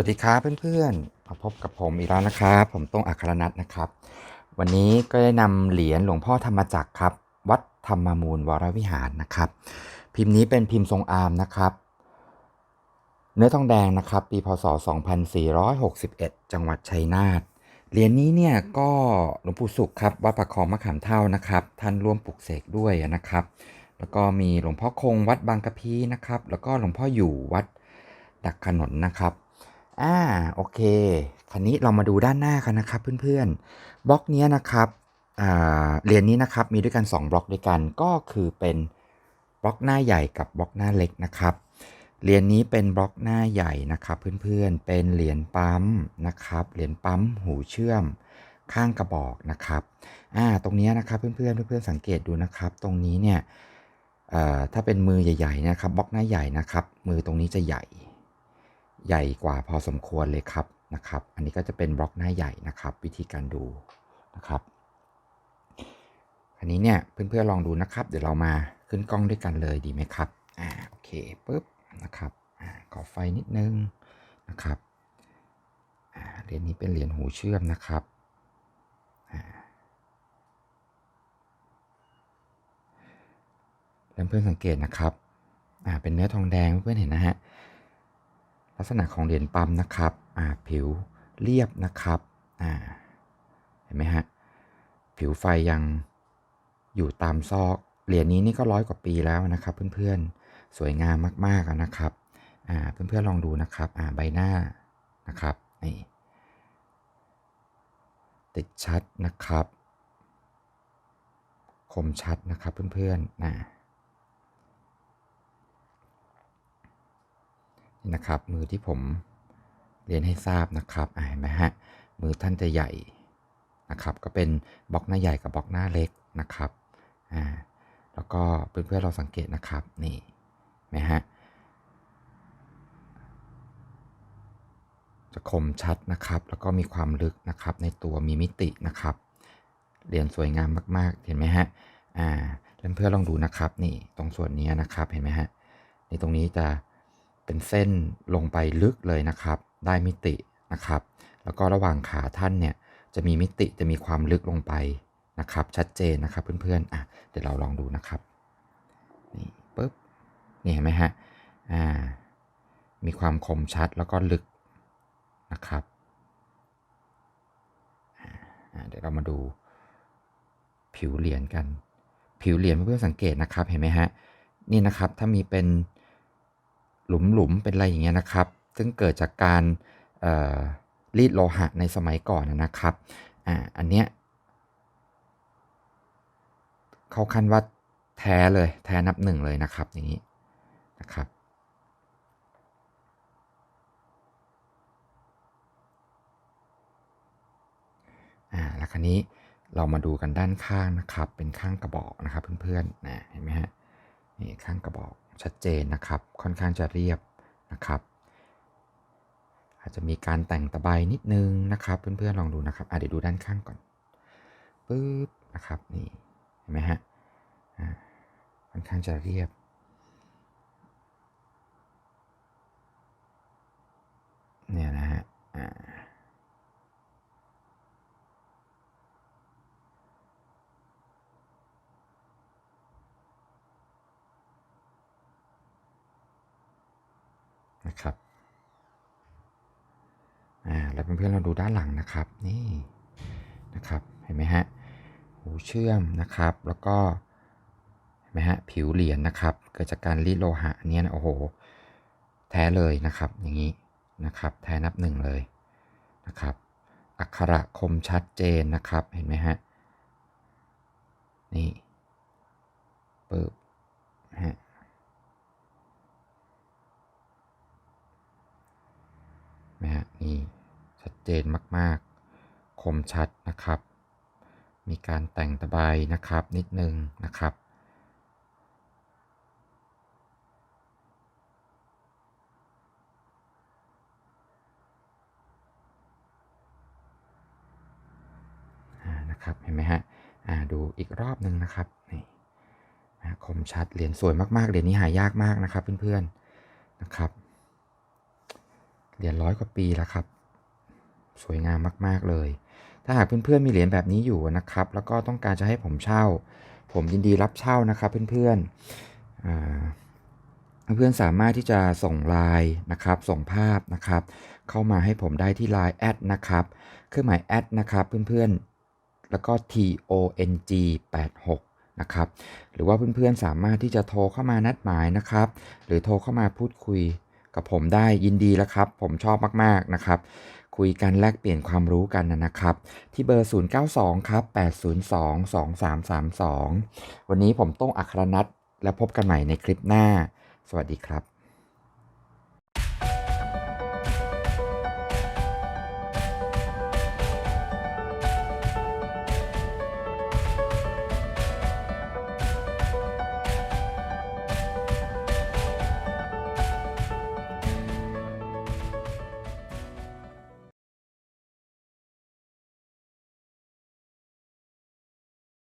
วัสดีครับเพื่อนๆ มาพบกับผมอีกแล้วนะครับ ผมต้งอัครนัทนะครับ วันนี้ก็ได้นำเหรียญหลวงพ่อธรรมจักรครับ วัดธรรมมูลวรวิหารนะครับ พิมพ์นี้เป็นพิมพ์ทรงอาร์มนะครับ เนื้อทองแดงนะครับ ปีพศ 2461 จังหวัดชัยนาท เหรียญนี้เนี่ยก็หลวงปู่สุขครับวัดประคองมะขามเท่านะครับ ท่านร่วมปลุกเสกด้วยนะครับ แล้วก็มีหลวงพ่อคงวัดบางกะพีนะครับ แล้วก็หลวงพ่ออยู่วัดดักขนนนะครับ อ่าโอเคคันนี้เรามาดูด้านหน้ากันนะครับเพื่อนๆบล็อกเนี้ยนะครับอ่าเหรียญนี้นะครับมีด้วยกัน 2 บล็อกด้วยกันก็คือเป็นบล็อกหน้าใหญ่กับบล็อกหน้าเล็กนะครับเหรียญนี้เป็นบล็อกหน้าใหญ่นะครับเพื่อนๆเป็นเหรียญปั๊มนะครับเหรียญปั๊มหูเชื่อมข้างกระบอกนะครับอ่าตรงนี้นะครับเพื่อนๆเพื่อนๆสังเกตดูนะครับ ตรงนี้เนี่ยเอ่อถ้าเป็นมือใหญ่ๆนะครับบล็อกหน้าใหญ่นะครับมือตรงนี้จะใหญ่ ใหญ่กว่าพอสมควรเลยครับนะครับ อันนี้ก็จะเป็นบล็อกหน้าใหญ่นะครับ วิธีการดูนะครับ อันนี้เนี่ยเพื่อนๆลองดูนะครับ เดี๋ยวเรามาขึ้นกล้องด้วยกันเลยดีไหมครับอ่าโอเคปุ๊บนะครับอ่าขอไฟนิดนึงนะครับอ่าเหรียญนี้เป็นเหรียญหูเชื่อมนะครับอ่าแล้วเพื่อนสังเกตนะครับอ่าเป็นเนื้อทองแดงเพื่อนเห็นนะฮะ ลักษณะของเหรียญปั๊มนะครับอ่าผิวเรียบนะครับอ่าเห็นไหมฮะผิวไฟยังอยู่ตามซอกเหรียญนี้นี่ก็ร้อยกว่าปีแล้วนะครับ เพื่อนๆสวยงามมากๆนะครับอ่าเพื่อนๆลองดูนะครับอ่าใบหน้านะครับนี่ติดชัดนะครับ คมชัดนะครับเพื่อนๆนะ นะครับ มือที่ผมเรียนให้ทราบนะครับเห็นไหมฮะมือท่านจะใหญ่นะครับ ก็เป็นบล็อกหน้าใหญ่กับบล็อกหน้าเล็กนะครับอ่าแล้วก็เพื่อนๆเราสังเกตนะครับนี่ไหมฮะจะคมชัดนะครับ แล้วก็มีความลึกนะครับ ในตัวมีมิตินะครับเรียนสวยงามมากๆ เห็นไหมฮะ อ่าเพื่อนๆลองดูนะครับ นี่ตรงส่วนนี้นะครับ เห็นไหมฮะ ในตรงนี้จะ เป็นเส้นลงไปลึกเลยนะครับ ได้มิตินะครับ แล้วก็ระหว่างขาท่านเนี่ยจะมีมิติจะมีความลึกลงไปนะครับ ชัดเจนนะครับเพื่อนๆอะเดี๋ยวเราลองดูนะครับนี่ปุ๊บนี่เห็นไหมฮะอ่ามีความคมชัดแล้วก็ลึกนะครับเดี๋ยวเรามาดูผิวเหรียญกัน ผิวเหรียญเพื่อนๆสังเกตนะครับเห็นไหมฮะนี่นะครับถ้ามีเป็น หลุมๆเป็นอะไรอย่างเงี้ยนะครับ ซึ่งเกิดจากการรีดโลหะในสมัยก่อนนะครับอ่าอันเนี้ยเขาคันว่าแท้เลยแท้นับหนึ่งเลยนะครับอย่างนี้นะครับอ่าแล้วคราวนี้เรามาดูกันด้านข้างนะครับ เป็นข้างกระบอกนะครับเพื่อนๆนะเห็นไหมฮะ นี่ข้างกระบอกชัดเจนนะครับ ค่อนข้างจะเรียบนะครับ อาจจะมีการแต่งตะไบนิดนึงนะครับ เพื่อนๆลองดูนะครับอะเดี๋ยวดูด้านข้างก่อนปึ๊บนะครับนี่เห็นไหมฮะค่อนข้างจะเรียบเนี่ยนะฮะอ่า นะครับอ่าแล้วเพื่อนๆเราดูด้านหลังนะครับนี่นะครับเห็นไหมฮะหูเชื่อมนะครับแล้วก็เห็นไหมฮะผิวเหรียญนะครับ เกิดจากการรีดโลหะเนี้ยนะโอ้โหแท้เลยนะครับอย่างนี้นะครับแท้นับหนึ่งเลยนะครับอักขระคมชัดเจนนะครับเห็นไหมฮะนี่ปึ๊บฮะ นะฮะนี่ชัดเจนมากๆ คมชัดนะครับ มีการแต่งตะไบนะครับนิดนึงนะครับอ่านะครับเห็นไหมฮะอ่าดูอีกรอบหนึ่งนะครับนี่คมชัดเหรียญสวยมากๆเหรียญนี้หายากมากนะครับเพื่อนๆนะครับ เหรียญร้อยกว่าปีแล้วครับ สวยงามมากๆเลย ถ้าหากเพื่อนๆมีเหรียญแบบนี้อยู่นะครับ แล้วก็ต้องการจะให้ผมเช่า ผมยินดีรับเช่านะครับเพื่อนๆเพื่อนๆสามารถที่จะส่งไลน์นะครับ ส่งภาพนะครับ เข้ามาให้ผมได้ที่ Line แอดนะครับเครื่องหมายแอดนะครับเพื่อนๆ แล้วก็ tong 86นะครับหรือว่าเพื่อนๆสามารถที่จะโทรเข้ามานัดหมายนะครับ หรือโทรเข้ามาพูดคุย กับผมได้ยินดีแล้วครับ ผมชอบมากๆนะครับ คุยกันแลกเปลี่ยนความรู้กันนะครับ ที่เบอร์ 092 ครับ 802 2332 วันนี้ผมต้องอัครนัทและพบกันใหม่ในคลิปหน้า สวัสดีครับ